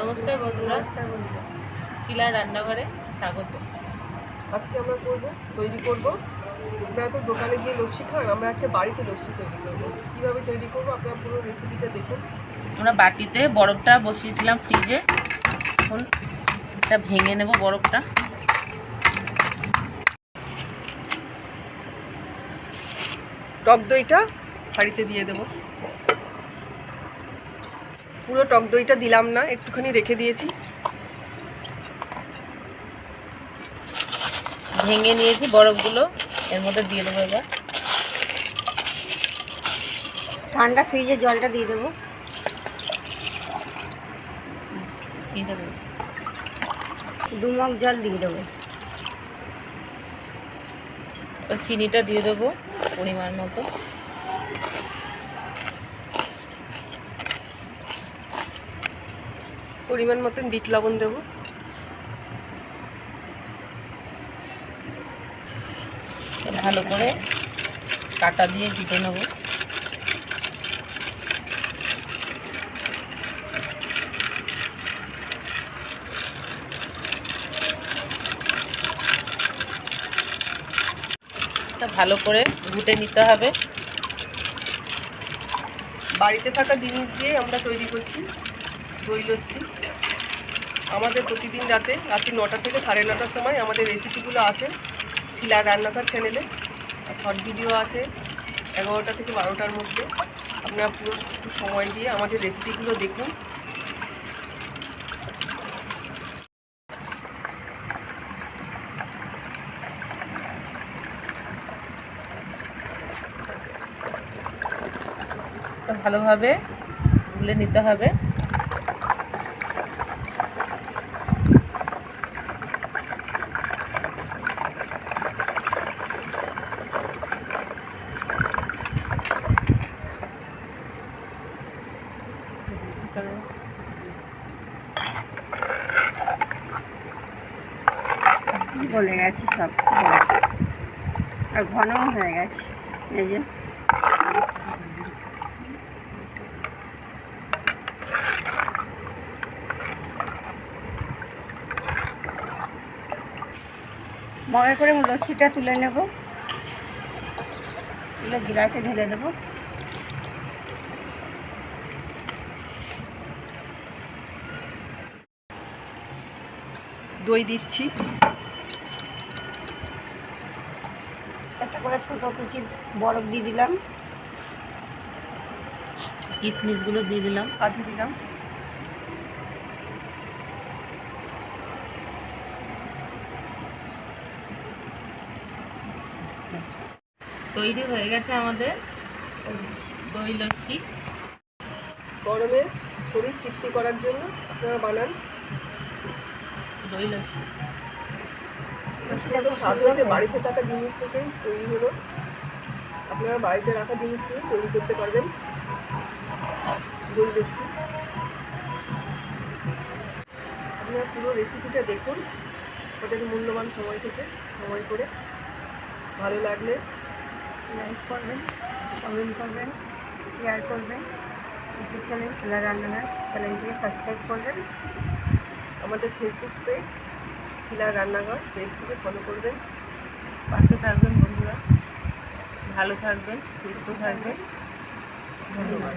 নমস্কার বন্ধুরা। শিলা রান্নাঘরে স্বাগত। আজকে আমরা করব তৈরি করব। আপনারা তো দোকানে গিয়ে লস্যি খান আমরা আজকে বাড়িতে লস্যি তৈরি করব। কীভাবে তৈরি করব আপনারা পুরো রেসিপিটা দেখুন। আমরা বাটিতে বরফটা বসিয়েছিলাম ফ্রিজে। এখন এটা ভেঙে নেব বরফটা। টক দইটা হাঁড়িতে দিয়ে দেবো। পুরো টক দইটা দিলাম না একটুখানি রেখে দিয়েছি। ভেঙে নিয়েছি বরফগুলো এর মধ্যে দিয়ে দেবো এবার। ঠান্ডা ফ্রিজে জলটা দিয়ে দেবো। চিনিটা দেবো। দু মগ জল দিয়ে দেবো। চিনিটা দিয়ে দেবো পরিমাণ মতো। পরিমাণ মতন বিট লবণ দেবো। ভালো করে কাটা দিয়ে কেটে নেব। ভালো করে ঘুটে নিতে হবে। বাড়িতে থাকা জিনিস দিয়ে আমরা তৈরি করছি। দই লস্যি আমাদের প্রতিদিন রাতে, রাত্রি নটা থেকে সাড়ে নটার সময় আমাদের রেসিপিগুলো আসে শিলা রান্নাঘর চ্যানেলে আর শর্ট ভিডিও আসে এগারোটা থেকে বারোটার মধ্যে। আপনারা পুরো একটু সময় দিয়ে আমাদের রেসিপিগুলো দেখুন। ভালোভাবে গুলে নিতে হবে। গলে গেছে সব? আর ঘনও হয়ে গেছে। এই যে। মগে করে লস্যিটা তুলে নেব। তুলে গ্লাসে ঢেলে দেবো। দই দিচ্ছি। একটা করে ছোটো কুচি বরফ দিয়ে দিলাম। কিশমিশগুলো দিয়ে দিলাম। আধি দিলাম। তৈরি হয়ে গেছে আমাদের দই লস্যি। গরমে শরীর তৃপ্তি করার জন্য আপনারা বানান। দই লস্যি স্বাদ হয়েছে বাড়িতে থাকা জিনিস থেকেই তৈরি হলো। আপনারা বাড়িতে রাখা জিনিস দিয়ে তৈরি করতে পারবেন। দই আপনারা পুরো রেসিপিটা দেখুন ওদের মূল্যবান সময় থেকে সময় করে। ভালো লাগলে লাইক করবেন কমেন্ট করবেন শেয়ার করবেন ইউটিউব চ্যানেল সোলার রান্নাঘর চ্যানেলটিকে সাবস্ক্রাইব করবেন। আমাদের ফেসবুক পেজ শিলা রান্নাঘর, পেজটিকে ফলো করবেন। পাশে থাকবেন বন্ধুরা। ভালো থাকবেন, সুস্থ থাকবেন। ধন্যবাদ।